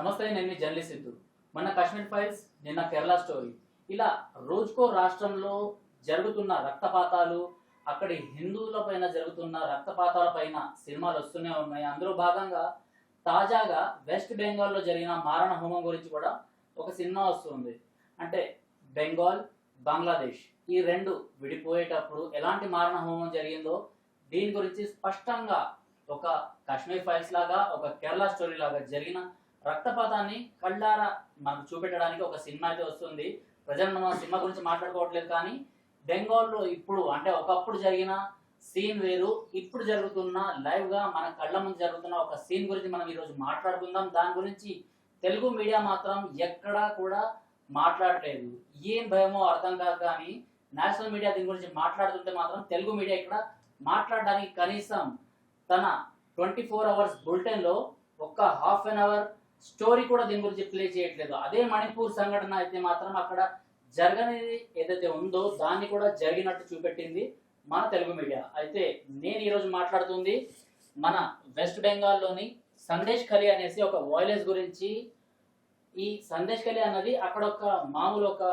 నమస్తే నేను మీ జర్నలిస్ట్ సిద్ధు. మన కాశ్మీర్ ఫైల్స్ నిన్న కేరళ స్టోరీ. ఇలా రోజుకో రాష్ట్రంలో జరుగుతున్న రక్తపాతాలు అక్కడి హిందువుల పైన జరుగుతున్న రక్తపాతాల పైన సినిమాలు వస్తూనే ఉన్నాయి. అందులో భాగంగా తాజాగా వెస్ట్ బెంగాల్లో జరిగిన మారణ హోమం గురించి కూడా ఒక సినిమా వస్తుంది. అంటే బెంగాల్ బంగ్లాదేశ్ ఈ రెండు విడిపోయేటప్పుడు ఎలాంటి మారణ హోమం జరిగిందో దీని గురించి స్పష్టంగా ఒక కాశ్మీర్ ఫైల్స్ లాగా ఒక కేరళ స్టోరీ లాగా జరిగిన రక్తపాతాన్ని కళ్ళారా మనకు చూపెట్టడానికి ఒక సినిమా అయితే వస్తుంది. ప్రజలను మనం సినిమా గురించి మాట్లాడుకోవట్లేదు కానీ బెంగాల్లో ఇప్పుడు అంటే ఒకప్పుడు జరిగిన సీన్ వేరు ఇప్పుడు జరుగుతున్న లైవ్గా మన కళ్ళ ముందు జరుగుతున్న ఒక సీన్ గురించి మనం ఈరోజు మాట్లాడుకుందాం. దాని గురించి తెలుగు మీడియా మాత్రం ఎక్కడా కూడా మాట్లాడలేదు ఏం భయమో అర్థం కాదు కానీ నేషనల్ మీడియా దీని గురించి మాట్లాడుతుంటే మాత్రం తెలుగు మీడియా ఇక్కడ మాట్లాడడానికి కనీసం తన ట్వంటీ ఫోర్ అవర్స్ బులెటిన్లో ఒక్క హాఫ్ అన్ అవర్ స్టోరీ కూడా దీని గురించి ప్లే చేయట్లేదు. అదే మణిపూర్ సంఘటన అయితే మాత్రం అక్కడ జరగనిది ఏదైతే ఉందో దాన్ని కూడా జరిగినట్టు చూపెట్టింది మన తెలుగు మీడియా. అయితే నేను ఈరోజు మాట్లాడుతుంది మన వెస్ట్ బెంగాల్లోని సందేశ్ ఖలి అనేసి ఒక వాయిలెన్స్ గురించి. ఈ సందేశ్ ఖలి అన్నది అక్కడ ఒక మామూలు ఒక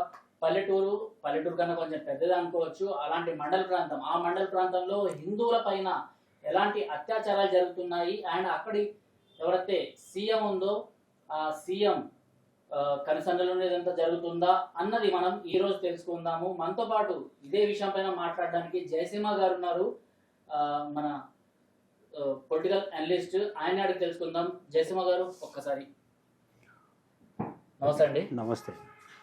పల్లెటూరు పల్లెటూరు కన్నా కొంచెం పెద్దది అనుకోవచ్చు. అలాంటి మండల ప్రాంతం. ఆ మండల ప్రాంతంలో హిందువుల పైన ఎలాంటి అత్యాచారాలు జరుగుతున్నాయి? అండ్ అక్కడి ఎవరైతే సీఎం ఉందో సీఎం కనుసండలో ఇదంతా జరుగుతుందా అన్నది మనం ఈ రోజు తెలుసుకుందాము. మనతో పాటు ఇదే విషయం పైన మాట్లాడడానికి జయసింహ గారు ఉన్నారు. మన పొలిటికల్ అనలిస్ట్. ఆయన అడిగి తెలుసుకుందాం. జయసింహ గారు ఒక్కసారి. నమస్తే అండి. నమస్తే.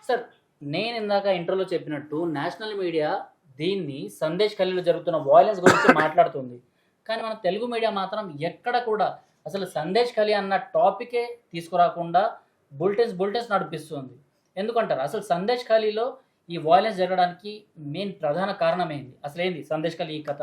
సార్ నేను ఇందాక ఇంటర్లో చెప్పినట్టు నేషనల్ మీడియా దీన్ని సందేశ్ ఖలీలో జరుగుతున్న వాయిలెన్స్ గురించి మాట్లాడుతుంది. కానీ మన తెలుగు మీడియా మాత్రం ఎక్కడ కూడా అసలు సందేశ్ ఖలీ అన్న టాపికే తీసుకురాకుండా బుల్టెన్స్ బుల్టెన్స్ నడిపిస్తుంది. ఎందుకంటారు? అసలు సందేశ్ ఖాళీలో ఈ వాయిలెన్స్ జరగడానికి మెయిన్ ప్రధాన కారణం ఏంది? అసలు ఏంది సందేశ్ ఖాళీ ఈ కథ?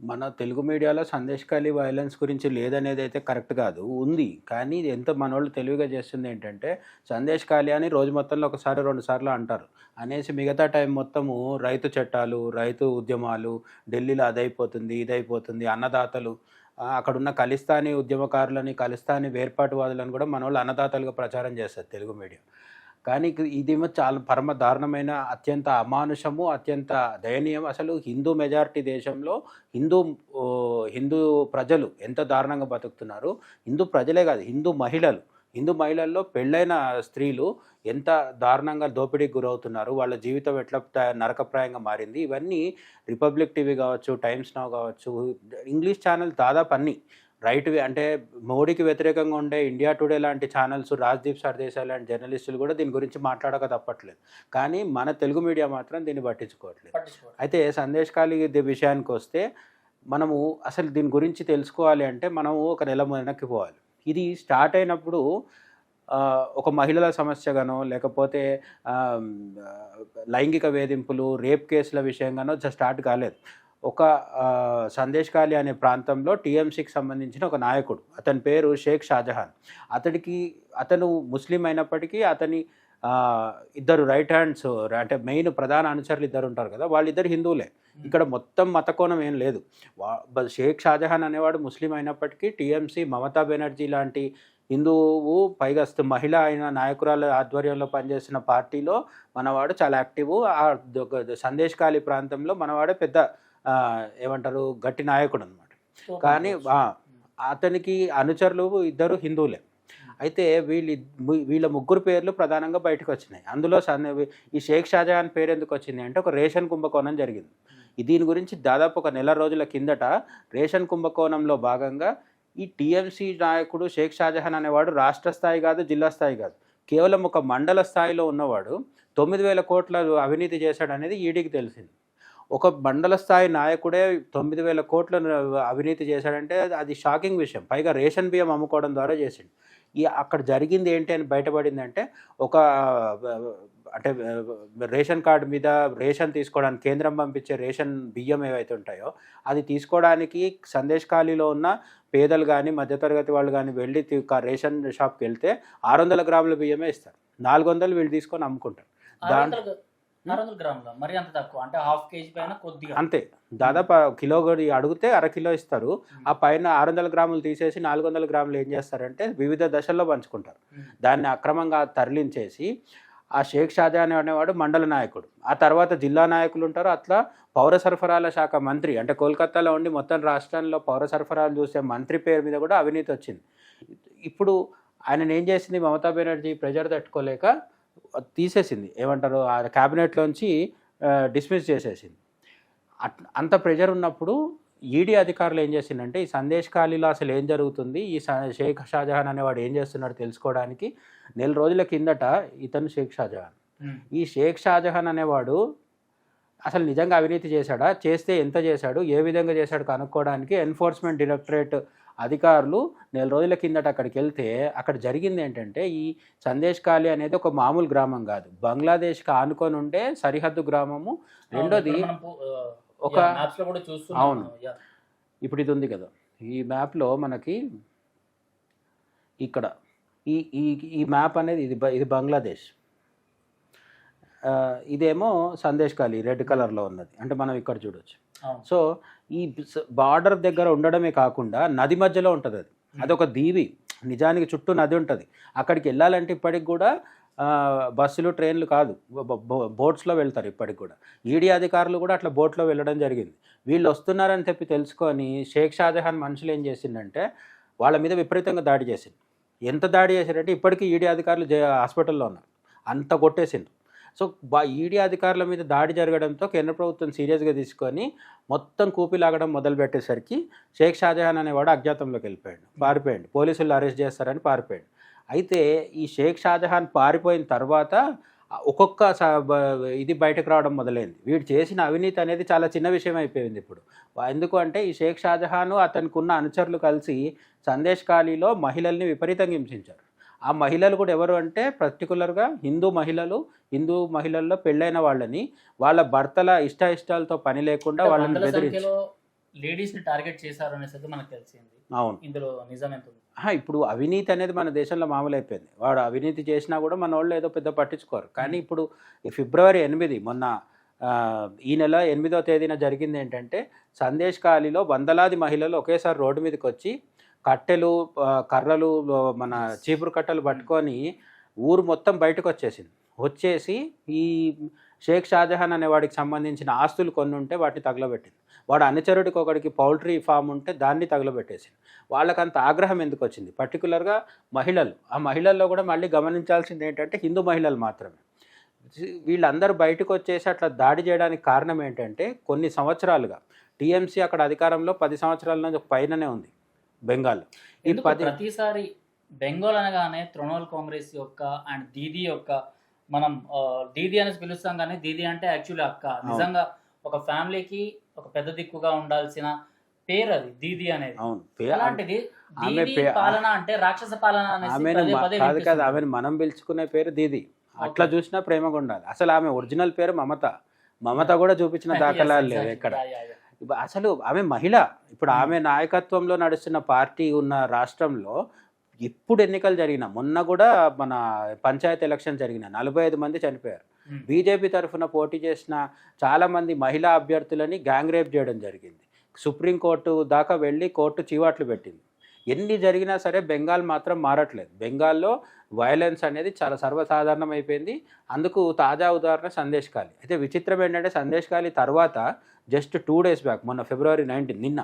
మన తెలుగు మీడియాలో సందేశ్ ఖాళీ వైలెన్స్ గురించి లేదనేది అయితే కరెక్ట్ కాదు. ఉంది. కానీ ఇది ఎంత మనోళ్ళు తెలివిగా చేస్తుంది ఏంటంటే సందేశకాలి అని రోజు మొత్తంలో ఒకసారి రెండు సార్లు అంటారు. అనేసి మిగతా టైం మొత్తము రైతు చట్టాలు రైతు ఉద్యమాలు ఢిల్లీలో అదైపోతుంది ఇదైపోతుంది అన్నదాతలు అక్కడున్న ఖలిస్తానీ ఉద్యమకారులని ఖలిస్తానీ వేర్పాటువాదులను కూడా మన వాళ్ళు అన్నదాతలుగా ప్రచారం చేస్తారు తెలుగు మీడియం. కానీ ఇదేమో చాలా పరమ దారుణమైన అత్యంత అమానుషము అత్యంత దయనీయం. అసలు హిందూ మెజారిటీ దేశంలో హిందూ హిందూ ప్రజలు ఎంత దారుణంగా బతుకుతున్నారు? హిందూ ప్రజలే కాదు హిందూ మహిళలు. హిందూ మహిళల్లో పెళ్ళైన స్త్రీలు ఎంత దారుణంగా దోపిడీకి గురవుతున్నారు వాళ్ళ జీవితం ఎట్లా నరకప్రాయంగా మారింది ఇవన్నీ రిపబ్లిక్ టీవీ కావచ్చు టైమ్స్ నౌ కావచ్చు ఇంగ్లీష్ ఛానల్ దాదాపు అన్నీ రైట్ వే అంటే మోడీకి వ్యతిరేకంగా ఉండే ఇండియా టుడే లాంటి ఛానల్స్ రాజ్దీప్ సర్దేశాయ్ లాంటి జర్నలిస్టులు కూడా దీని గురించి మాట్లాడక తప్పట్లేదు. కానీ మన తెలుగు మీడియా మాత్రం దీన్ని పట్టించుకోవట్లేదు. అయితే సందేశకాలి విషయానికి వస్తే మనము అసలు దీని గురించి తెలుసుకోవాలి అంటే మనము ఒక నెల వెనక్కి పోవాలి. ఇది స్టార్ట్ అయినప్పుడు ఒక మహిళల సమస్యగానో లేకపోతే లైంగిక వేధింపులు రేప్ కేసుల విషయంగానో స్టార్ట్ కాలేదు. ఒక ఆ, సందేశ్కాలి అనే ప్రాంతంలో టీఎంసీకి సంబంధించిన ఒక నాయకుడు అతని పేరు షేక్ షాజహాన్. అతడికి అతను ముస్లిం అయినప్పటికీ అతని ఇద్దరు రైట్ హ్యాండ్స్ అంటే మెయిన్ ప్రధాన అనుచరులు ఇద్దరు ఉంటారు కదా వాళ్ళిద్దరు హిందువులే. ఇక్కడ మొత్తం మత కోణం ఏం లేదు. షేక్ షాజహాన్ అనేవాడు ముస్లిం అయినప్పటికీ టీఎంసీ మమతా బెనర్జీ లాంటి హిందువు పైగా మహిళ అయిన నాయకురాల ఆధ్వర్యంలో పనిచేసిన పార్టీలో మనవాడు చాలా యాక్టివ్ ఆ దొ- సందేశ్కాలి ప్రాంతంలో మనవాడే పెద్ద ఏమంటారు గట్టి నాయకుడు అనమాట కానీ అతనికి అనుచరులు ఇద్దరు హిందువులే. అయితే వీళ్ళు వీళ్ళ ముగ్గురు పేర్లు ప్రధానంగా బయటకు వచ్చినాయి అందులో ఈ షేక్ షాజహాన్ పేరు ఎందుకు వచ్చింది అంటే ఒక రేషన్ కుంభకోణం జరిగింది. దీని గురించి దాదాపు ఒక నెల రోజుల కిందట రేషన్ కుంభకోణంలో భాగంగా ఈ టీఎంసీ నాయకుడు షేక్ షాజహాన్ అనేవాడు రాష్ట్ర స్థాయి కాదు జిల్లా స్థాయి కాదు. కేవలం ఒక మండల స్థాయిలో ఉన్నవాడు తొమ్మిది వేల కోట్ల అవినీతి చేశాడు అనేది ఈడీకి తెలిసింది. ఒక మండల స్థాయి నాయకుడే తొమ్మిది వేల కోట్లను అవినీతి చేశాడంటే అది షాకింగ్ విషయం. పైగా రేషన్ బియ్యం అమ్ముకోవడం ద్వారా చేసిండు. ఈ అక్కడ జరిగింది ఏంటి అని బయటపడిందంటే ఒక అంటే రేషన్ కార్డు మీద రేషన్ తీసుకోవడానికి కేంద్రం పంపించే రేషన్ బియ్యం ఏవైతే ఉంటాయో అది తీసుకోవడానికి సందేశ్ ఖాళీలో ఉన్న పేదలు కానీ మధ్యతరగతి వాళ్ళు కానీ వెళ్ళి రేషన్ షాప్కి వెళ్తే ఆరు వందల గ్రాముల బియ్యమే ఇస్తారు. నాలుగు వందలు వీళ్ళు తీసుకొని అమ్ముకుంటారు. దాంట్లో ఆరు వందల గ్రాముల? మరి అంత తక్కువ? అంటే హాఫ్ కేజీ పైన కొద్దిగా. అంతే. దాదాపు కిలో కూడా అడిగితే అర కిలో ఇస్తారు. ఆ పైన ఆరు వందల గ్రాములు తీసేసి నాలుగు వందల గ్రాములు ఏం చేస్తారంటే వివిధ దశల్లో పంచుకుంటారు. దాన్ని అక్రమంగా తరలించేసి ఆ షేక్ షాజహాన్ అనేవాడు మండల నాయకుడు. ఆ తర్వాత జిల్లా నాయకులు ఉంటారు. అట్లా పౌర సరఫరాల శాఖ మంత్రి అంటే కోల్కతాలో ఉండి మొత్తం రాష్ట్రంలో పౌర సరఫరాలు చూసే మంత్రి పేరు మీద కూడా అవినీతి వచ్చింది. ఇప్పుడు ఆయన ఏం చేసింది మమతా బెనర్జీ ప్రెజర్ తట్టుకోలేక తీసేసింది. ఏమంటారు? ఆ క్యాబినెట్లోంచి డిస్మిస్ చేసేసింది. అట్ అంత ప్రెజర్ ఉన్నప్పుడు ఈడీ అధికారులు ఏం చేసిందంటే ఈ సందేశ్ ఖాళీలో అసలు ఏం జరుగుతుంది? ఈ షేక్ షాజహాన్ అనేవాడు ఏం చేస్తున్నాడు తెలుసుకోవడానికి నెల రోజుల కిందట ఇతను షేక్ షాజహాన్. ఈ షేక్ షాజహాన్ అనేవాడు అసలు నిజంగా అవినీతి చేశాడా? చేస్తే ఎంత చేశాడు? ఏ విధంగా చేశాడు? కనుక్కోవడానికి ఎన్ఫోర్స్మెంట్ డైరెక్టరేట్ అధికారులు నెల రోజుల కిందట అక్కడికి వెళ్తే అక్కడ జరిగింది ఏంటంటే ఈ సందేశ్ ఖాళీ అనేది ఒక మామూలు గ్రామం కాదు. బంగ్లాదేశ్కి ఆనుకొని ఉండే సరిహద్దు గ్రామము. రెండోది ఒక అవును. ఇప్పుడు ఇది ఉంది కదా. ఈ మ్యాప్లో మనకి ఇక్కడ ఈ ఈ ఈ మ్యాప్ అనేది ఇది ఇది బంగ్లాదేశ్. ఇదేమో సందేశ్ ఖాళీ రెడ్ కలర్లో ఉన్నది. అంటే మనం ఇక్కడ చూడొచ్చు. సో ఈ బార్డర్ దగ్గర ఉండడమే కాకుండా నది మధ్యలో ఉంటుంది అది. అదొక దీవి. నిజానికి చుట్టూ నది ఉంటుంది. అక్కడికి వెళ్ళాలంటే ఇప్పటికి కూడా బస్సులు ట్రైన్లు కాదు. బోట్స్లో వెళ్తారు ఇప్పటికి కూడా. ఈడీ అధికారులు కూడా అట్లా బోట్లో వెళ్ళడం జరిగింది. వీళ్ళు వస్తున్నారని చెప్పి తెలుసుకొని షేక్ షాజహాన్ మనుషులు ఏం చేసిందంటే వాళ్ళ మీద విపరీతంగా దాడి చేసింది. ఎంత దాడి చేశారంటే ఇప్పటికీ ఈడీ అధికారులు జే హాస్పిటల్లో ఉన్నారు. అంత కొట్టేసిండ్రు. సో బా ఈడీ అధికారుల మీద దాడి జరగడంతో కేంద్ర ప్రభుత్వం సీరియస్గా తీసుకొని మొత్తం కూపిలాగడం లాగడం మొదలుపెట్టేసరికి షేక్ షాజహాన్ అనేవాడు అజ్ఞాతంలోకి వెళ్ళిపోయాడు పారిపోయాడు. పోలీసులు అరెస్ట్ చేస్తారని పారిపోయాడు. అయితే ఈ షేక్ షాజహాన్ పారిపోయిన తర్వాత ఒక్కొక్క స- బ- ఇది బయటకు రావడం మొదలైంది. వీడు చేసిన అవినీతి అనేది చాలా చిన్న విషయం అయిపోయింది ఇప్పుడు. ఎందుకు అంటే ఈ షేక్ షాజహాన్ అతనికి ఉన్న అనుచరులు కలిసి సందేశ్ ఖాళీలో మహిళల్ని విపరీతంగా హింసించారు. ఆ మహిళలు కూడా ఎవరు అంటే పర్టికులర్గా హిందూ మహిళలు హిందూ మహిళల్లో పెళ్ళైన వాళ్ళని వాళ్ళ భర్తల ఇష్ట ఇష్టాలతో పని లేకుండా వాళ్ళని బెదిరించి సంఖ్యలో లేడీస్ని టార్గెట్ చేశారు అనేసి మనకు తెలిసింది. అవును. ఇందులో నిజం ఎంత ఇప్పుడు అవినీతి అనేది మన దేశంలో మామూలు అయిపోయింది వాడు అవినీతి చేసినా కూడా మన వాళ్ళు ఏదో పెద్ద పట్టించుకోరు. కానీ ఇప్పుడు ఫిబ్రవరి ఎనిమిది మొన్న ఈ నెల ఎనిమిదో తేదీన జరిగింది ఏంటంటే సందేశ్ ఖాళీలో వందలాది మహిళలు ఒకేసారి రోడ్డు మీదకి వచ్చి కట్టెలు కర్రలు మన చీపురు కట్టెలు పట్టుకొని ఊరు మొత్తం బయటకు వచ్చేసింది వచ్చేసి ఈ షేక్ షాజహాన్ అనే వాడికి సంబంధించిన ఆస్తులు కొన్ని ఉంటే వాటిని తగలబెట్టింది. వాడు అనుచరుడికి ఒకడికి పౌల్ట్రీ ఫామ్ ఉంటే దాన్ని తగలబెట్టేసింది. వాళ్ళకంత ఆగ్రహం ఎందుకు వచ్చింది పర్టికులర్గా మహిళలు. ఆ మహిళల్లో కూడా మళ్ళీ గమనించాల్సింది ఏంటంటే హిందూ మహిళలు మాత్రమే. వీళ్ళందరూ బయటకు వచ్చేసి అట్లా దాడి చేయడానికి కారణం ఏంటంటే కొన్ని సంవత్సరాలుగా టీఎంసీ అక్కడ అధికారంలో పది సంవత్సరాల నుంచి పైననే ఉంది. బెంగాల్. ప్రతిసారి బెంగాల్ అనగానే తృణమూల్ కాంగ్రెస్ యొక్క అండ్ దీది యొక్క మనం దీది అనేసి పిలుస్తాం కానీ దీది అంటే యాక్చువల్లీ అక్క. నిజంగా ఒక ఫ్యామిలీకి ఒక పెద్ద దిక్కుగా ఉండాల్సిన పేరు అది దీది అనేది. అలాంటిది ఆమె పాలన అంటే రాక్షస పాలన కాదు కాదు. ఆమెను మనం పిలుచుకునే పేరు దీది. అట్లా చూసినా ప్రేమగా ఉండాలి. అసలు ఆమె ఒరిజినల్ పేరు మమత. మమత కూడా చూపించిన దాఖలాలు లేవు. ఎక్కడ. అసలు ఆమె మహిళ ఇప్పుడు. ఆమె నాయకత్వంలో నడుస్తున్న పార్టీ ఉన్న రాష్ట్రంలో ఇప్పుడు ఎన్నికలు జరిగిన మొన్న కూడా మన పంచాయతీ ఎలక్షన్ జరిగిన నలభై ఐదు మంది చనిపోయారు. బీజేపీ తరఫున పోటీ చేసిన చాలామంది మహిళా అభ్యర్థులని గ్యాంగ్ రేప్ చేయడం జరిగింది. సుప్రీంకోర్టు దాకా వెళ్ళి కోర్టు చీవాట్లు పెట్టింది. ఎన్ని జరిగినా సరే బెంగాల్ మాత్రం మారట్లేదు. బెంగాల్లో వయలెన్స్ అనేది చాలా సర్వసాధారణం అయిపోయింది అందుకు తాజా ఉదాహరణ సందేశ్ ఖాళీ అయితే విచిత్రం ఏంటంటే సందేశ్ ఖాళీ తర్వాత జస్ట్ టూ డేస్ బ్యాక్ మొన్న ఫిబ్రవరి నైన్టీన్ నిన్న.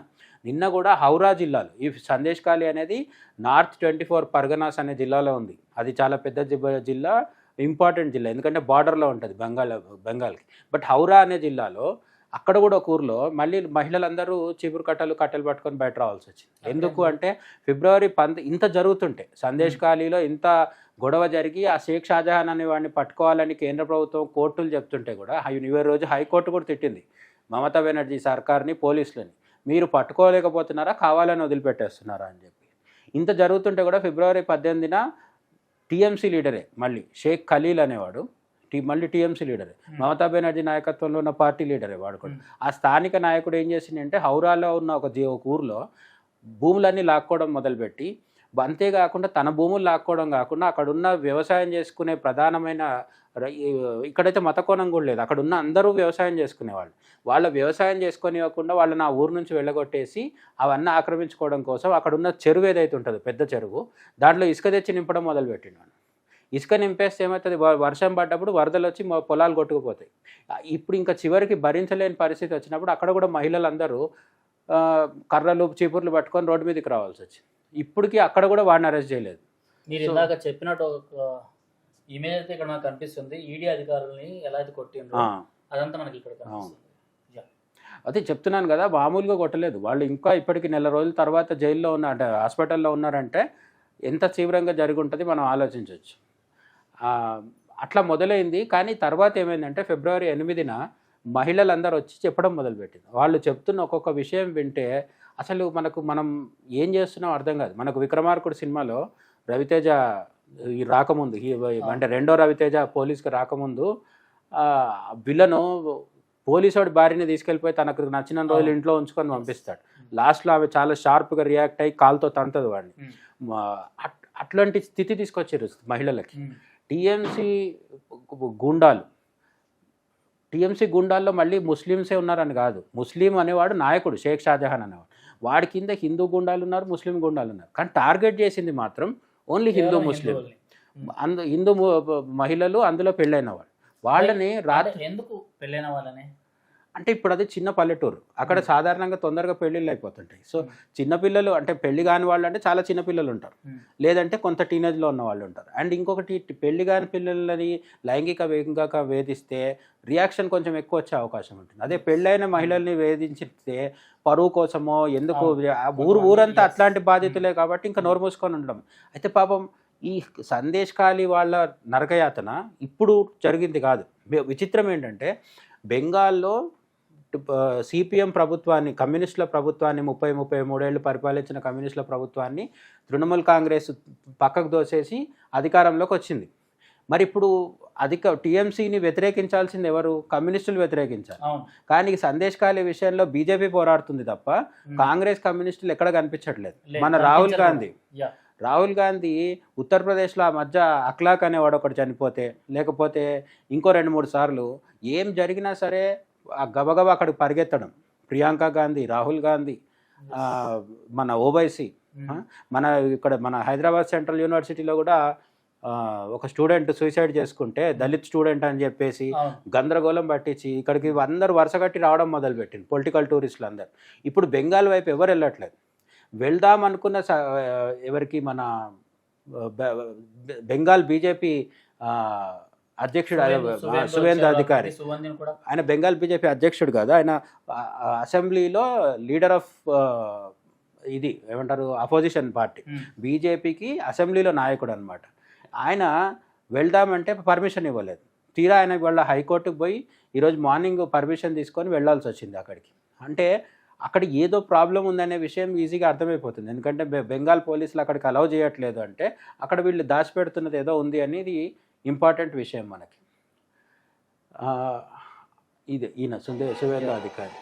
నిన్న కూడా హౌరా జిల్లాలో ఈ సందేశ్ ఖాళీ అనేది నార్త్ ట్వంటీ ఫోర్ పర్గనాస్ అనే జిల్లాలో ఉంది. అది చాలా పెద్ద జిల్లా ఇంపార్టెంట్ జిల్లా ఎందుకంటే బార్డర్లో ఉంటుంది బెంగాల్ బెంగాల్కి. బట్ హౌరా అనే జిల్లాలో అక్కడ కూడా ఒక ఊర్లో మళ్ళీ మహిళలందరూ చీపురు కట్టలు కట్టెలు పట్టుకొని బయట రావాల్సి వచ్చింది. ఎందుకు అంటే ఫిబ్రవరి పంత్ ఇంత జరుగుతుంటే సందేశ్ ఖాళీలో ఇంత గొడవ జరిగి ఆ షేక్ షాజహాన్ అనే వాడిని పట్టుకోవాలని కేంద్ర ప్రభుత్వం కోర్టులు చెప్తుంటే కూడా ఇరవై రోజు హైకోర్టు కూడా తిట్టింది. మమతా బెనర్జీ సర్కార్ని పోలీసులని. మీరు పట్టుకోలేకపోతున్నారా కావాలని వదిలిపెట్టేస్తున్నారా అని చెప్పి. ఇంత జరుగుతుంటే కూడా ఫిబ్రవరి పద్దెనిమిదిన టీఎంసీ లీడరే మళ్ళీ షేక్ ఖలీల్ అనేవాడు. టీ మళ్ళీ టీఎంసీ లీడరే. మమతా బెనర్జీ నాయకత్వంలో ఉన్న పార్టీ లీడరే వాడు కూడా. ఆ స్థానిక నాయకుడు ఏం చేసిందంటే హౌరాలో ఉన్న ఒక ఒక ఊర్లో భూములన్నీ లాక్కోవడం మొదలుపెట్టి అంతేకాకుండా తన భూములు లాక్కోవడం కాకుండా అక్కడ ఉన్న వ్యవసాయం చేసుకునే ప్రధానమైన ఇక్కడైతే మత కోణం కూడా లేదు. అక్కడ ఉన్న అందరూ వ్యవసాయం చేసుకునేవాళ్ళు. వాళ్ళ వ్యవసాయం చేసుకొనివ్వకుండా వాళ్ళని ఆ ఊరు నుంచి వెళ్ళగొట్టేసి అవన్నీ ఆక్రమించుకోవడం కోసం అక్కడ ఉన్న చెరువు ఏదైతే ఉంటుందో పెద్ద చెరువు దాంట్లో ఇసుక తెచ్చి నింపడం మొదలుపెట్టినాను ఇసుక నింపేస్తే ఏమవుతుంది? వ- వర్షం పడ్డప్పుడు వరదలు వచ్చి పొలాలు కొట్టుకుపోతాయి. ఇప్పుడు ఇంకా చివరికి భరించలేని పరిస్థితి వచ్చినప్పుడు అక్కడ కూడా మహిళలందరూ కర్రలు చీపుర్లు పట్టుకొని రోడ్డు మీదకి రావాల్సి వచ్చింది. ఇప్పటికీ అక్కడ కూడా వాడిని అరెస్ట్ చేయలేదు. మీరు ఇందాక చెప్పినట్టు ఒక ఇమేజ్ అయితే ఇక్కడ నాకు కనిపిస్తుంది. ఈడీ అధికారుల్ని ఎలా అయితే కొట్టిండ్రో అదంతా మనకి ఇక్కడ కనిపిస్తుంది. అదే చెప్తున్నాను కదా మామూలుగా కొట్టలేదు. వాళ్ళు ఇంకా ఇప్పటికి నెల రోజుల తర్వాత జైల్లో ఉన్న అంటే హాస్పిటల్లో ఉన్నారంటే ఎంత తీవ్రంగా జరిగి ఉంటుంది మనం ఆలోచించవచ్చు అట్లా మొదలైంది. కానీ తర్వాత ఏమైందంటే ఫిబ్రవరి ఎనిమిదిన మహిళలందరూ వచ్చి చెప్పడం మొదలుపెట్టింది. వాళ్ళు చెప్తున్న ఒక్కొక్క విషయం వింటే అసలు మనకు మనం ఏం చేస్తున్నాం అర్థం కాదు. మనకు విక్రమార్కుడు సినిమాలో రవితేజ ఈ రాకముందు అంటే రెండో రవితేజ పోలీస్కి రాకముందు విలను పోలీసోడి భార్యని తీసుకెళ్ళిపోయి తనకు నచ్చిన రోజులు ఇంట్లో ఉంచుకొని పంపిస్తాడు. లాస్ట్లో ఆమె చాలా షార్ప్గా రియాక్ట్ అయ్యి కాల్తో తంతది వాడిని. అట్లాంటి స్థితి తీసుకొచ్చారు మహిళలకి. టీఎంసీ గుండాలు. టీఎంసీ గుండాల్లో మళ్ళీ ముస్లిమ్సే ఉన్నారని కాదు. ముస్లిం అనేవాడు నాయకుడు షేక్ షాజహాన్ అనేవాడు. వాడి కింద హిందూ గుండాలు ఉన్నారు ముస్లిం గుండాలు ఉన్నారు. కానీ టార్గెట్ చేసింది మాత్రం ఓన్లీ హిందూ ముస్లిం. అందు హిందూ మహిళలు అందులో పెళ్ళైన వాళ్ళు. వాళ్ళని రాత్రి ఎందుకు పెళ్ళైన వాళ్ళని? అంటే ఇప్పుడు అది చిన్న పల్లెటూరు. అక్కడ. సాధారణంగా తొందరగా పెళ్ళిళ్ళు అయిపోతుంటాయి. సో. చిన్నపిల్లలు అంటే పెళ్ళి కాని వాళ్ళు అంటే చాలా చిన్న పిల్లలు ఉంటారు. లేదంటే కొంత టీనేజ్లో ఉన్న వాళ్ళు ఉంటారు. అండ్ ఇంకొకటి పెళ్ళి కాని పిల్లలని లైంగిక వేగంగా వేధిస్తే రియాక్షన్ కొంచెం ఎక్కువ వచ్చే అవకాశం ఉంటుంది. అదే పెళ్ళైన మహిళల్ని వేధించితే పరువు కోసమో ఎందుకు ఊరు ఊరంతా అట్లాంటి బాధితులే కాబట్టి ఇంకా నోరు మూసుకొని ఉండడం. అయితే పాపం ఈ సందేశ్ ఖాళీ వాళ్ళ నరకయాతన ఇప్పుడు జరిగింది కాదు. విచిత్రం ఏంటంటే బెంగాల్లో సిపిఎం ప్రభుత్వాన్ని కమ్యూనిస్టుల ప్రభుత్వాన్ని ముప్పై ముప్పై మూడేళ్ళు పరిపాలించిన కమ్యూనిస్టుల ప్రభుత్వాన్ని తృణమూల్ కాంగ్రెస్ పక్కకు దోసేసి అధికారంలోకి వచ్చింది. మరి ఇప్పుడు అధిక టీఎంసీని వ్యతిరేకించాల్సింది ఎవరు? కమ్యూనిస్టులు వ్యతిరేకించాలి. అవును. కానీ సందేశ్ ఖాళీ విషయంలో బీజేపీ పోరాడుతుంది తప్ప. కాంగ్రెస్ కమ్యూనిస్టులు ఎక్కడ కనిపించట్లేదు. లేదు, మన రాహుల్. గాంధీ. రాహుల్ గాంధీ ఉత్తరప్రదేశ్లో ఆ మధ్య అఖ్లాక్ అనేవాడు ఒకటి చనిపోతే లేకపోతే ఇంకో రెండు మూడు సార్లు ఏం జరిగినా సరే గబగబా అక్కడికి పరిగెత్తడం. ప్రియాంక గాంధీ రాహుల్ గాంధీ మన ఓవైసీ Hmm. మన ఇక్కడ మన హైదరాబాద్ సెంట్రల్ యూనివర్సిటీలో కూడా ఒక స్టూడెంట్ సూసైడ్ చేసుకుంటే దళిత్ స్టూడెంట్ అని చెప్పేసి గందరగోళం పట్టించి ఇక్కడికి అందరూ వరుస కట్టి రావడం మొదలుపెట్టింది పొలిటికల్ టూరిస్టులు అందరు. ఇప్పుడు బెంగాల్ వైపు ఎవరు వెళ్ళట్లేదు. వెళ్దాం అనుకున్న స- ఎవరికి మన బెంగాల్ బీజేపీ అధ్యక్షుడు సువేంద్ర అధికారి. ఆయన బెంగాల్ బీజేపీ అధ్యక్షుడు కాదు. ఆయన అసెంబ్లీలో లీడర్ ఆఫ్ ఇది ఏమంటారు అపోజిషన్ పార్టీ. బీజేపీకి అసెంబ్లీలో నాయకుడు అనమాట ఆయన వెళ్దామంటే పర్మిషన్ ఇవ్వలేదు. తీరా ఆయన వాళ్ళ హైకోర్టుకు పోయి ఈరోజు మార్నింగ్ పర్మిషన్ తీసుకొని వెళ్ళాల్సి వచ్చింది అక్కడికి. అంటే అక్కడ ఏదో ప్రాబ్లం ఉందనే విషయం ఈజీగా అర్థమైపోతుంది. ఎందుకంటే బెంగాల్ పోలీసులు అక్కడికి అలౌ చేయట్లేదు అంటే అక్కడ వీళ్ళు దాచిపెడుతున్నది ఏదో ఉంది అనేది ఇంపార్టెంట్ విషయం మనకి. ఇది ఈయన సుందే అధికారి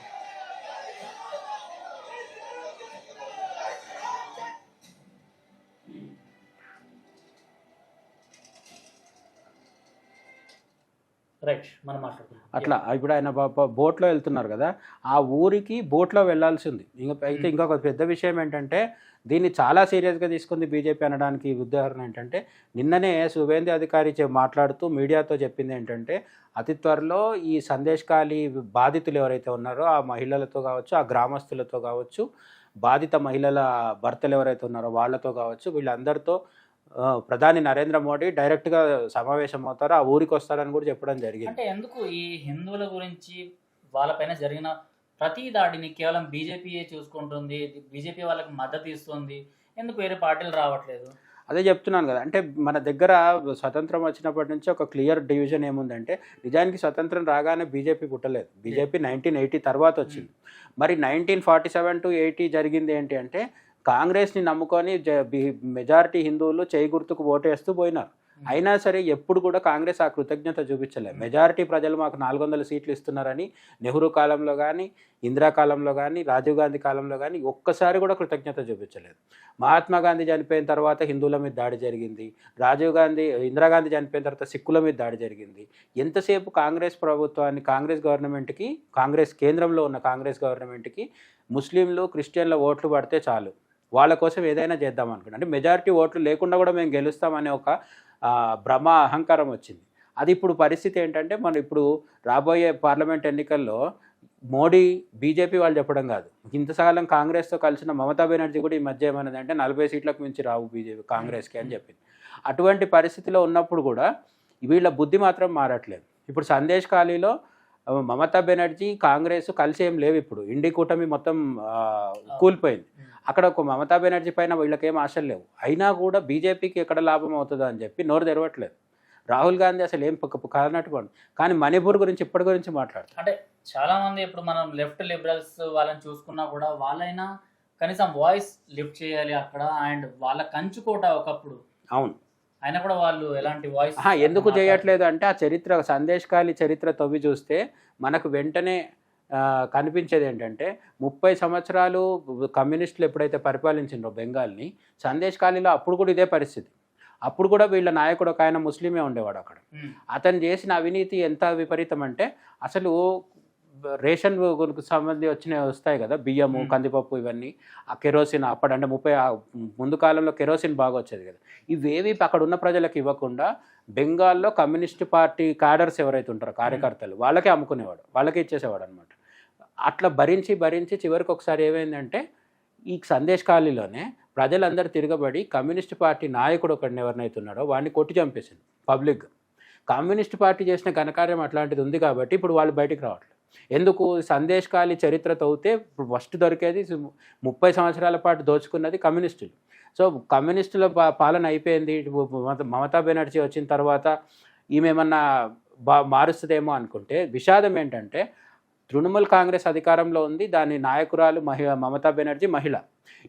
రైట్ మనం మాట్లాడుకుందాం. అట్లా ఇప్పుడు ఆయన బోట్లో వెళ్తున్నారు కదా ఆ ఊరికి బోట్లో వెళ్ళాల్సి ఉంది ఇంకా అయితే Hmm. ఇంకొక పెద్ద విషయం ఏంటంటే దీన్ని చాలా సీరియస్గా తీసుకుంది బీజేపీ అనడానికి ఉదాహరణ ఏంటంటే నిన్ననే సువేంద్ర అధికారి చె- మాట్లాడుతూ మీడియాతో చెప్పింది ఏంటంటే అతి త్వరలో ఈ సందేశకాలి బాధితులు ఎవరైతే ఉన్నారో ఆ మహిళలతో కావచ్చు ఆ గ్రామస్తులతో కావచ్చు బాధిత మహిళల భర్తలు ఎవరైతే ఉన్నారో వాళ్ళతో కావచ్చు వీళ్ళందరితో ప్రధాని నరేంద్ర మోడీ డైరెక్ట్గా సమావేశం అవుతారు ఆ ఊరికి వస్తారని కూడా చెప్పడం జరిగింది. అంటే ఎందుకు ఈ హిందువుల గురించి వాళ్ళపైన జరిగిన ప్రతి దాడిని కేవలం బీజేపీయే చూసుకుంటుంది బీజేపీ వాళ్ళకి మద్దతు ఇస్తుంది ఎందుకు వేరే పార్టీలు రావట్లేదు? అదే చెప్తున్నాను కదా. అంటే మన దగ్గర స్వతంత్రం వచ్చినప్పటి నుంచి ఒక క్లియర్ డివిజన్ ఏముందంటే నిజానికి స్వతంత్రం రాగానే బీజేపీ పుట్టలేదు. బీజేపీ నైన్టీన్ ఎయిటీ తర్వాత వచ్చింది. మరి nineteen forty seven to eighty జరిగింది ఏంటి అంటే కాంగ్రెస్ని నమ్ముకొని మెజారిటీ హిందువులు చేయి గుర్తుకు ఓటేస్తూ పోయినారు. అయినా సరే ఎప్పుడు కూడా కాంగ్రెస్ ఆ కృతజ్ఞత చూపించలేదు మెజారిటీ ప్రజలు మాకు నాలుగు వందల సీట్లు ఇస్తున్నారని నెహ్రూ కాలంలో కానీ ఇందిరా కాలంలో కానీ రాజీవ్ గాంధీ కాలంలో కానీ ఒక్కసారి కూడా కృతజ్ఞత చూపించలేదు. మహాత్మా గాంధీ చనిపోయిన తర్వాత హిందువుల మీద దాడి జరిగింది. రాజీవ్ గాంధీ ఇందిరాగాంధీ చనిపోయిన తర్వాత సిక్కుల మీద దాడి జరిగింది. ఎంతసేపు కాంగ్రెస్ ప్రభుత్వాన్ని కాంగ్రెస్ గవర్నమెంట్కి కాంగ్రెస్ కేంద్రంలో ఉన్న కాంగ్రెస్ గవర్నమెంట్కి ముస్లింలు క్రిస్టియన్ల ఓట్లు పడితే చాలు. వాళ్ళ కోసం ఏదైనా చేద్దాం అనుకున్నాం అంటే మెజారిటీ ఓట్లు లేకుండా కూడా మేము గెలుస్తామనే ఒక భ్రమ అహంకారం వచ్చింది. అది ఇప్పుడు పరిస్థితి ఏంటంటే మనం ఇప్పుడు రాబోయే పార్లమెంట్ ఎన్నికల్లో మోడీ బీజేపీ వాళ్ళు చెప్పడం కాదు. ఇంతకాలం కాంగ్రెస్తో కలిసిన మమతా బెనర్జీ కూడా ఈ మధ్య ఏమన్నది అంటే నలభై సీట్లకు మించి రావు బీజేపీ కాంగ్రెస్కి అని చెప్పింది. అటువంటి పరిస్థితిలో ఉన్నప్పుడు కూడా వీళ్ళ బుద్ధి మాత్రం మారట్లేదు. ఇప్పుడు సందేశ్ ఖాళీలో మమతా బెనర్జీ కాంగ్రెస్ కలిసి ఏం లేవు ఇప్పుడు. ఇండి కూటమి మొత్తం కూలిపోయింది. అక్కడ ఒక మమతా బెనర్జీ పైన వీళ్ళకేం ఆశలు లేవు. అయినా కూడా బీజేపీకి ఎక్కడ లాభం అవుతుందో అని చెప్పి నోరు తెరవట్లేదు. రాహుల్ గాంధీ అసలు ఏం పడు కానీ మణిపూర్ గురించి ఇప్పటి గురించి మాట్లాడతారు. అంటే చాలా మంది ఇప్పుడు మనం లెఫ్ట్ లిబరల్స్ వాళ్ళని చూసుకున్నా కూడా వాళ్ళైనా కనీసం వాయిస్ లిఫ్ట్ చేయాలి అక్కడ అండ్ వాళ్ళ కంచుకోట ఒకప్పుడు. అవును. అయినా కూడా వాళ్ళు ఎలాంటి వాయిస్ ఎందుకు చేయట్లేదు అంటే ఆ చరిత్ర సందేశకాలి చరిత్ర తవ్వి చూస్తే మనకు వెంటనే కనిపించేది ఏంటంటే ముప్పై సంవత్సరాలు కమ్యూనిస్టులు ఎప్పుడైతే పరిపాలించిండ్రో బెంగాల్ని సందేశకాలిలో అప్పుడు కూడా ఇదే పరిస్థితి. అప్పుడు కూడా వీళ్ళ నాయకుడు ఒక ఆయన ముస్లిమే ఉండేవాడు అక్కడ. అతను చేసిన అవినీతి ఎంత విపరీతం అంటే అసలు రేషన్కు సంబంధించి వచ్చినవి వస్తాయి కదా బియ్యము. కందిపప్పు ఇవన్నీ. ఆ కెరోసిన్ అప్పుడు అంటే ముప్పై ముందు కాలంలో కెరోసిన్ బాగా వచ్చేది కదా. ఇవేవి అక్కడ ఉన్న ప్రజలకు ఇవ్వకుండా బెంగాల్లో కమ్యూనిస్ట్ పార్టీ క్యాడర్స్ ఎవరైతే ఉంటారో కార్యకర్తలు వాళ్ళకే అమ్ముకునేవాడు వాళ్ళకే ఇచ్చేసేవాడు అనమాట అట్లా భరించి భరించి చివరికి ఒకసారి ఏమైందంటే ఈ సందేశ్ ఖాళీలోనే ప్రజలందరూ తిరగబడి కమ్యూనిస్ట్ పార్టీ నాయకుడు ఒకడిని ఎవరినైతే ఉన్నాడో వాడిని కొట్టి చంపేసింది పబ్లిక్. కమ్యూనిస్ట్ పార్టీ చేసిన ఘనకార్యం అట్లాంటిది ఉంది కాబట్టి ఇప్పుడు వాళ్ళు బయటికి రావట్లేదు. ఎందుకు సందేశకాలి చరిత్ర తవ్వితే ఫస్ట్ దొరికేది ముప్పై సంవత్సరాల పాటు దోచుకున్నది కమ్యూనిస్టులు. సో కమ్యూనిస్టుల పాలన అయిపోయింది. మమతా బెనర్జీ వచ్చిన తర్వాత ఈమెమన్నా బా మారుస్తుందేమో అనుకుంటే విషాదం ఏంటంటే తృణమూల్ కాంగ్రెస్ అధికారంలో ఉంది. దాని నాయకురాలు మహిళ మమతా బెనర్జీ మహిళ.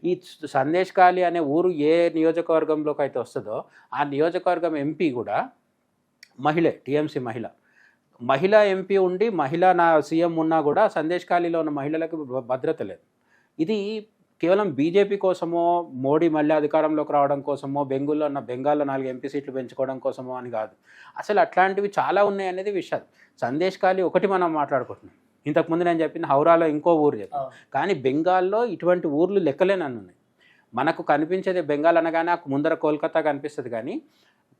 ఈ సందేశ్ కాళీ అనే ఊరు ఏ నియోజకవర్గంలోకి అయితే వస్తుందో ఆ నియోజకవర్గం ఎంపీ కూడా మహిళే టీఎంసీ మహిళ. మహిళా ఎంపీ ఉండి మహిళా నా సీఎం ఉన్నా కూడా సందేశ్ ఖాళీలో ఉన్న మహిళలకు భద్రత లేదు. ఇది కేవలం బీజేపీ కోసమో మోడీ మళ్ళీ అధికారంలోకి రావడం కోసమో బెంగుల్లో ఉన్న బెంగాల్లో నాలుగు ఎంపీ సీట్లు పెంచుకోవడం కోసమో అని కాదు. అసలు అట్లాంటివి చాలా ఉన్నాయి అనేది విషయం. సందేశ్ ఖాళీ ఒకటి మనం మాట్లాడుకుంటున్నాం. ఇంతకుముందు నేను చెప్పింది హౌరాలో ఇంకో ఊరు చెప్పాను. కానీ బెంగాల్లో ఇటువంటి ఊర్లు లెక్కలేనని ఉన్నాయి. మనకు కనిపించేది బెంగాల్ అనగానే ముందర కోల్కతా కనిపిస్తుంది కానీ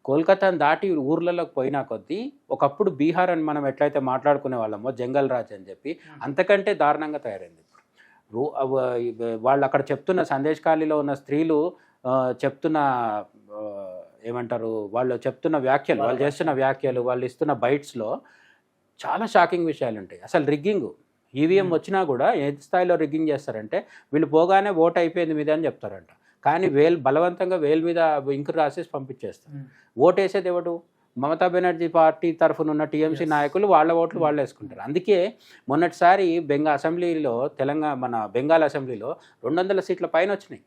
కోల్కతాను దాటి ఊర్లలోకి పోయినా కొద్దీ ఒకప్పుడు బీహార్ అని మనం ఎట్లయితే మాట్లాడుకునే వాళ్ళమో జంగల్ రాజ్ అని చెప్పి అంతకంటే దారుణంగా తయారైంది. రూ- వాళ్ళు అక్కడ చెప్తున్న సందేశ్ ఖాళీలో ఉన్న స్త్రీలు చెప్తున్న ఏమంటారు వాళ్ళు చెప్తున్న వ్యాఖ్యలు వాళ్ళు చేస్తున్న వ్యాఖ్యలు. వాళ్ళు ఇస్తున్న బైట్స్లో చాలా షాకింగ్ విషయాలు ఉంటాయి అసలు రిగ్గింగ్. ఈవీఎం. వచ్చినా కూడా ఏ స్థాయిలో రిగ్గింగ్ చేస్తారంటే వీళ్ళు పోగానే ఓట్ అయిపోయింది మీద అని చెప్తారంట. కానీ వేలు బలవంతంగా వేలు మీద ఇంకు రాసేసి పంపించేస్తారు ఓటు వేసేది ఎవడు? మమతా బెనర్జీ పార్టీ తరఫున ఉన్న టీఎంసీ. నాయకులు వాళ్ళ ఓట్లు వాళ్ళు వేసుకుంటారు. అందుకే మొన్నటిసారి బెంగా అసెంబ్లీలో తెలంగాణ మన బెంగాల్ అసెంబ్లీలో రెండు వందల సీట్ల పైన వచ్చినాయి.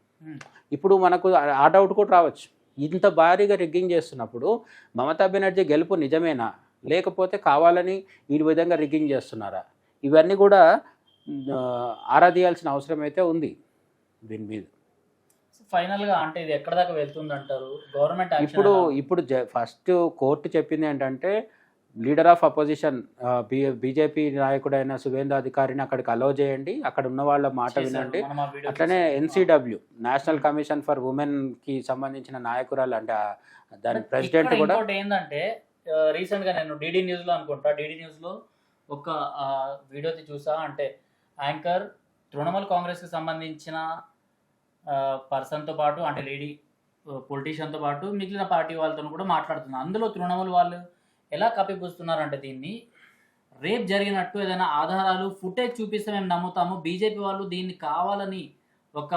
ఇప్పుడు మనకు ఆ- డౌట్ కూడా రావచ్చు. ఇంత భారీగా రిగ్గింగ్ చేస్తున్నప్పుడు మమతా బెనర్జీ గెలుపు నిజమేనా? లేకపోతే కావాలని ఈ విధంగా రిగ్గింగ్ చేస్తున్నారా? ఇవన్నీ కూడా ఆరాధియాల్సిన అవసరం అయితే ఉంది దీని మీద. ఫైనల్గా అంటే ఇది ఎక్కడ దాకా వెళ్తుంది అంటారు గవర్నమెంట్ ఇప్పుడు ఇప్పుడు ఫస్ట్ కోర్టు చెప్పింది ఏంటంటే లీడర్ ఆఫ్ అపోజిషన్ బీజేపీ నాయకుడైన సువేంద్ర అధికారిని అక్కడికి అలో చేయండి. అక్కడ ఉన్న వాళ్ళ మాట వినండి. అట్లనే ఎన్సిడబ్ల్యూ నేషనల్ కమిషన్ ఫర్ ఉమెన్కి సంబంధించిన నాయకురాలు అంటే దాని ప్రెసిడెంట్ కూడా ఏంటంటే రీసెంట్గా నేను డిడి న్యూస్లో అనుకుంటా. డిడి న్యూస్లో ఒక వీడియో చూసా. అంటే యాంకర్ తృణమూల్ కాంగ్రెస్కి సంబంధించిన పర్సన్తో పాటు అంటే లేడీ పొలిటీషియన్తో పాటు మిగిలిన పార్టీ వాళ్ళతో కూడా మాట్లాడుతున్నారు అందులో తృణమూల్ వాళ్ళు ఎలా కప్పిపుస్తున్నారంటే దీన్ని రేప్ జరిగినట్టు ఏదైనా ఆధారాలు ఫుటేజ్ చూపిస్తే మేము నమ్ముతాము బీజేపీ వాళ్ళు దీన్ని కావాలని ఒక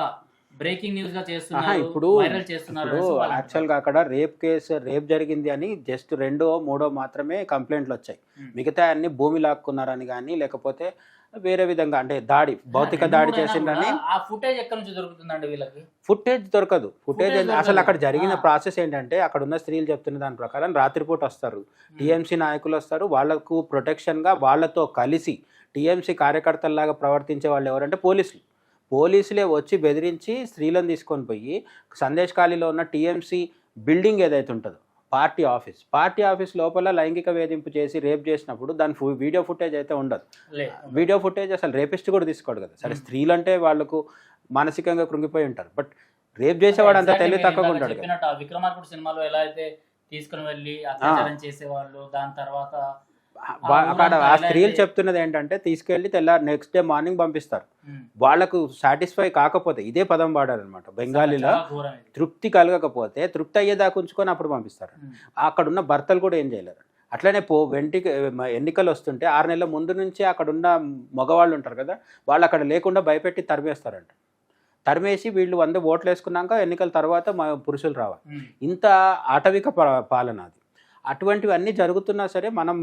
బ్రేకింగ్ న్యూస్గా చేస్తున్నారు ఇప్పుడు వైరల్ చేస్తున్నారు వాళ్ళు యాక్చువల్గా అక్కడ రేప్ కేసు రేప్ జరిగింది అని జస్ట్ రెండో మూడో మాత్రమే కంప్లైంట్లు వచ్చాయి. Hmm. మిగతా అన్ని భూమి లాక్కున్నారని కానీ లేకపోతే వేరే విధంగా అంటే దాడి భౌతిక దాడి చేసిందని ఆ ఫుటేజ్ ఎక్కడి నుంచి దొరుకుతుందండి వీళ్ళకి? ఫుటేజ్ దొరకదు. ఫుటేజ్ అసలు. అక్కడ జరిగిన. ప్రాసెస్ ఏంటంటే అక్కడ ఉన్న స్త్రీలు చెప్తున్న దాని ప్రకారం రాత్రిపూట వస్తారు. టీఎంసీ నాయకులు వస్తారు. వాళ్ళకు ప్రొటెక్షన్గా వాళ్ళతో కలిసి టీఎంసీ కార్యకర్తల్లాగా ప్రవర్తించే వాళ్ళు ఎవరంటే పోలీసులు. పోలీసులే వచ్చి బెదిరించి స్త్రీలను తీసుకొని పోయి సందేశ్ ఖాళీలో ఉన్న టీఎంసీ బిల్డింగ్ ఏదైతే ఉంటుందో పార్టీ ఆఫీస్. పార్టీ ఆఫీస్ లోపల లైంగిక వేధింపు చేసి రేప్ చేసినప్పుడు దాని వీడియో ఫుటేజ్ అయితే ఉండదు. వీడియో ఫుటేజ్ అసలు రేపిస్ట్ కూడా తీసుకోడు కదా. సరే. స్త్రీలు అంటే వాళ్ళకు మానసికంగా కృంగిపోయి ఉంటారు. బట్ రేప్ చేసేవాడు అంత తెలివి తక్కువ ఉంటాడు విక్రమార్కుడు సినిమాలో ఎలా అయితే తీసుకుని వెళ్ళి అత్యాచారం చేసేవాళ్ళు దాని తర్వాత అక్కడ ఆ స్త్రీలు చెప్తున్నది ఏంటంటే తీసుకెళ్ళి తెల్లారి నెక్స్ట్ డే మార్నింగ్ పంపిస్తారు. వాళ్ళకు సాటిస్ఫై కాకపోతే ఇదే పదం వాడారనమాట బెంగాలీలో. తృప్తి కలగకపోతే తృప్తి అయ్యేదాకా ఉంచుకొని అప్పుడు పంపిస్తారు. అక్కడ ఉన్న భర్తలు కూడా ఏం చేయలేరు. అట్లనే పో వెంటికి ఎన్నికలు వస్తుంటే ఆరు నెలల ముందు నుంచి అక్కడ ఉన్న మగవాళ్ళు ఉంటారు కదా వాళ్ళు అక్కడ లేకుండా భయపెట్టి తరిమేస్తారంట. తరిమేసి వీళ్ళు వంద ఓట్లు వేసుకున్నాక ఎన్నికల తర్వాత మా పురుషులు రావాలి. ఇంత ఆటవిక పాలన అది. అటువంటివన్నీ జరుగుతున్నా సరే మనం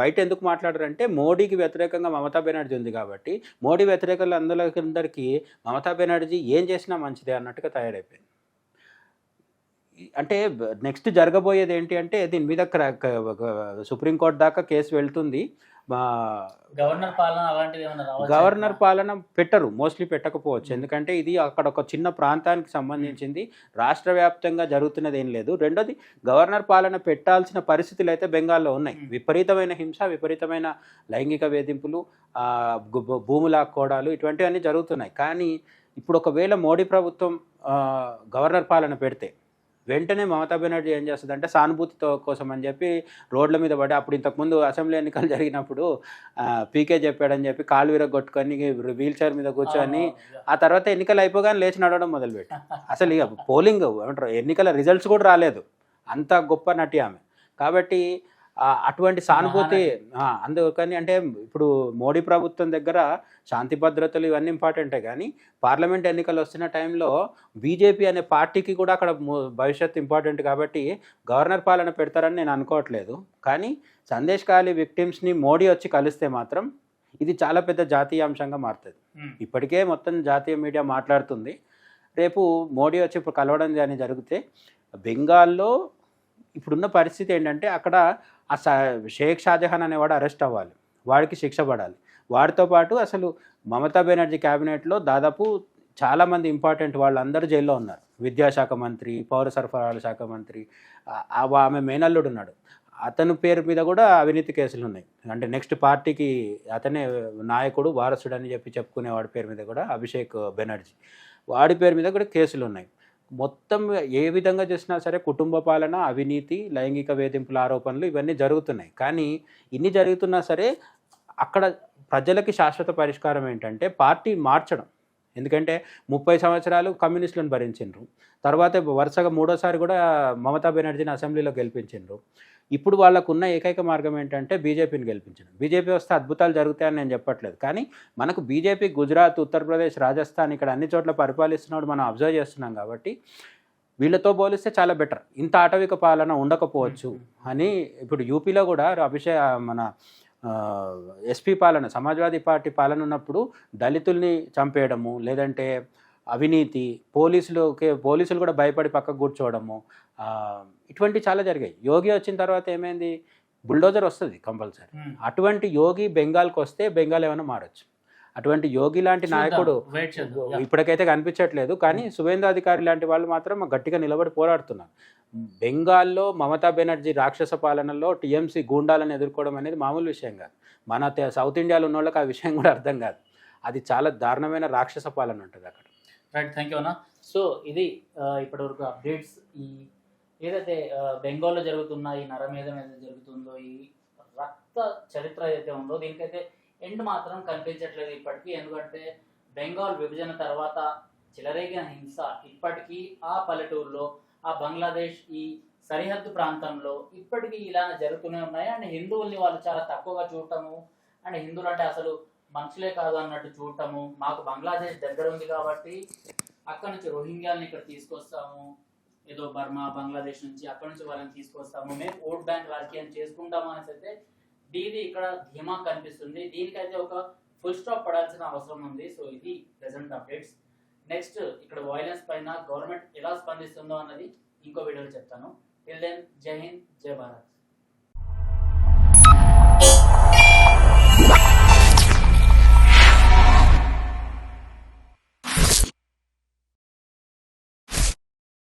బయట ఎందుకు మాట్లాడారంటే మోడీకి వ్యతిరేకంగా మమతా బెనర్జీ ఉంది కాబట్టి మోడీ వ్యతిరేకలు అందరికీ మమతా బెనర్జీ ఏం చేసినా మంచిదే అన్నట్టుగా తయారైపోయింది. అంటే నెక్స్ట్ జరగబోయేది ఏంటి అంటే దీని మీద సుప్రీంకోర్టు దాకా కేసు వెళ్తుంది. మా గవర్నర్ పాలన అలాంటిది గవర్నర్ పాలన పెట్టరు మోస్ట్లీ పెట్టకపోవచ్చు. ఎందుకంటే ఇది అక్కడ ఒక చిన్న ప్రాంతానికి సంబంధించింది. రాష్ట్ర వ్యాప్తంగా జరుగుతున్నది ఏం లేదు. రెండోది గవర్నర్ పాలన పెట్టాల్సిన పరిస్థితులు అయితే బెంగాల్లో ఉన్నాయి. విపరీతమైన హింస విపరీతమైన లైంగిక వేధింపులు ఆ, గు- భూ- భూముల కోడాలు ఇటువంటివన్నీ జరుగుతున్నాయి. కానీ ఇప్పుడు ఒకవేళ మోడీ ప్రభుత్వం గవర్నర్ పాలన పెడితే వెంటనే మమతా బెనర్జీ ఏం చేస్తుంది అంటే సానుభూతితో కోసం అని చెప్పి రోడ్ల మీద పడి అప్పుడు ఇంతకుముందు అసెంబ్లీ ఎన్నికలు జరిగినప్పుడు పీకే చెప్పాడని చెప్పి కాలు విరగొట్టుకొని వీల్ చైర్ మీద కూర్చొని ఆ తర్వాత ఎన్నికలు అయిపోగానే లేచి నడవడం మొదలుపెట్టి అసలు ఇక పోలింగ్ ఏమంటారు ఎన్నికల రిజల్ట్స్ కూడా రాలేదు. అంత గొప్ప నటి ఆమె. కాబట్టి అటువంటి సానుభూతి అందుకని అంటే ఇప్పుడు మోడీ ప్రభుత్వం దగ్గర శాంతి భద్రతలు ఇవన్నీ ఇంపార్టెంటే కానీ పార్లమెంట్ ఎన్నికలు వస్తున్న టైంలో బీజేపీ అనే పార్టీకి కూడా అక్కడ ము- భవిష్యత్ ఇంపార్టెంట్ కాబట్టి గవర్నర్ పాలన పెడతారని నేను అనుకోవట్లేదు. కానీ సందేశ్ ఖాళీ విక్టిమ్స్ని మోడీ వచ్చి కలిస్తే మాత్రం ఇది చాలా పెద్ద జాతీయ అంశంగా మారుతుంది ఇప్పటికే మొత్తం జాతీయ మీడియా మాట్లాడుతుంది. రేపు మోడీ వచ్చి ఇప్పుడు కలవడం కానీ జరిగితే బెంగాల్లో ఇప్పుడున్న పరిస్థితి ఏంటంటే అక్కడ ఆ స- షేక్ షాజహాన్ అనేవాడు అరెస్ట్ అవ్వాలి. వాడికి శిక్ష పడాలి. వాడితో పాటు అసలు మమతా బెనర్జీ క్యాబినెట్లో దాదాపు చాలామంది ఇంపార్టెంట్ వాళ్ళందరూ జైల్లో ఉన్నారు. విద్యాశాఖ మంత్రి పౌర సరఫరాల శాఖ మంత్రి ఆ- ఆమె మేనల్లుడు ఉన్నాడు. అతని పేరు మీద కూడా అవినీతి కేసులు ఉన్నాయి. అంటే నెక్స్ట్ పార్టీకి అతనే నాయకుడు వారసుడు అని చెప్పి చెప్పుకునే వాడి పేరు మీద కూడా అభిషేక్ బెనర్జీ. వాడి పేరు మీద కూడా కేసులు ఉన్నాయి. మొత్తం ఏ విధంగా చేసినా సరే కుటుంబ పాలన అవినీతి లైంగిక వేధింపుల ఆరోపణలు ఇవన్నీ జరుగుతున్నాయి. కానీ ఇన్ని జరుగుతున్నా సరే అక్కడ ప్రజలకి శాశ్వత పరిష్కారం ఏంటంటే పార్టీ మార్చడం. ఎందుకంటే ముప్పై సంవత్సరాలు కమ్యూనిస్టులను భరించిండ్రు. తర్వాత వరుసగా మూడోసారి కూడా మమతా బెనర్జీని అసెంబ్లీలో గెలిపించిండ్రు. ఇప్పుడు వాళ్ళకున్న ఏకైక మార్గం ఏంటంటే బీజేపీని గెలిపించడం. బీజేపీ వస్తే అద్భుతాలు జరుగుతాయని నేను చెప్పట్లేదు. కానీ మనకు బీజేపీ గుజరాత్ ఉత్తరప్రదేశ్ రాజస్థాన్ ఇక్కడ అన్ని చోట్ల పరిపాలిస్తున్నాడు మనం అబ్జర్వ్ చేస్తున్నాం కాబట్టి వీళ్ళతో పోలిస్తే చాలా బెటర్. ఇంత ఆటవిక పాలన ఉండకపోవచ్చు అని ఇప్పుడు యూపీలో కూడా అభిషేక్ మన ఎస్పీ పాలన సమాజ్వాదీ పార్టీ పాలన ఉన్నప్పుడు దళితుల్ని చంపేయడము లేదంటే అవినీతి పోలీసులు పోలీసులు కూడా భయపడి పక్కకు కూర్చోవడము ఆ, ఇటువంటివి చాలా జరిగాయి. యోగి వచ్చిన తర్వాత ఏమైంది? బుల్డోజర్ వస్తుంది కంపల్సరీ. అటువంటి యోగి బెంగాల్కి వస్తే బెంగాల్ ఏమైనా మారచ్చు. అటువంటి యోగి లాంటి నాయకుడు. ఇప్పటికైతే కనిపించట్లేదు. కానీ సువేంద్రాధికారి లాంటి వాళ్ళు మాత్రం గట్టిగా నిలబడి పోరాడుతున్నారు. బెంగాల్లో మమతా బెనర్జీ రాక్షస పాలనలో టీఎంసీ గూండాలను ఎదుర్కోవడం అనేది మామూలు విషయం కాదు. మన సౌత్ ఇండియాలో ఉన్న వాళ్ళకి ఆ విషయం కూడా అర్థం కాదు. అది చాలా దారుణమైన రాక్షస పాలన ఉంటుంది అక్కడ. రైట్ థ్యాంక్ యూ అన్న. సో ఇది ఆ, ఇప్పటివరకు అప్డేట్స్. ఈ ఏదైతే బెంగాల్లో జరుగుతున్న ఈ నరమేధం ఏదైతే జరుగుతుందో ఈ రక్త చరిత్ర ఏదైతే ఉందో దీనికైతే ఎండ్ మాత్రం కనిపించట్లేదు ఇప్పటికీ. ఎందుకంటే బెంగాల్ విభజన తర్వాత చిలరేగిన హింస ఇప్పటికీ ఆ పల్లెటూరులో ఆ బంగ్లాదేశ్ ఈ సరిహద్దు ప్రాంతంలో ఇప్పటికీ ఇలా జరుగుతూనే ఉన్నాయి. అండ్ హిందువుల్ని వాళ్ళు చాలా తక్కువగా చూడటము అండ్ హిందువులు అంటే అసలు మనుషులే కాదు అన్నట్టు చూడటము. మాకు బంగ్లాదేశ్ దగ్గర ఉంది కాబట్టి అక్కడ నుంచి రోహింగ్యాలని ఇక్కడ తీసుకొస్తాము. ఏదో బర్మా బంగ్లాదేశ్ నుంచి అక్కడ నుంచి వాళ్ళని తీసుకొస్తాము. మేము ఓట్ బ్యాంక్ రాజకీయం చేసుకుంటాము అనేసి అయితే డిది ఇక్కడ ధీమా కనిపిస్తుంది. దీనికైతే ఒక ఫుల్ స్టాప్ పడాల్సిన అవసరం ఉంది. సో ఇది ప్రెసెంట్ అప్డేట్స్ నెక్స్ట్ ఇక్కడ వైలెన్స్ పైన గవర్నమెంట్ ఎలా స్పందిస్తుందో అన్నది ఇంకో వీడియోలో చెప్తాను. టిల్ దెన్ జై హింద్ జై భారత్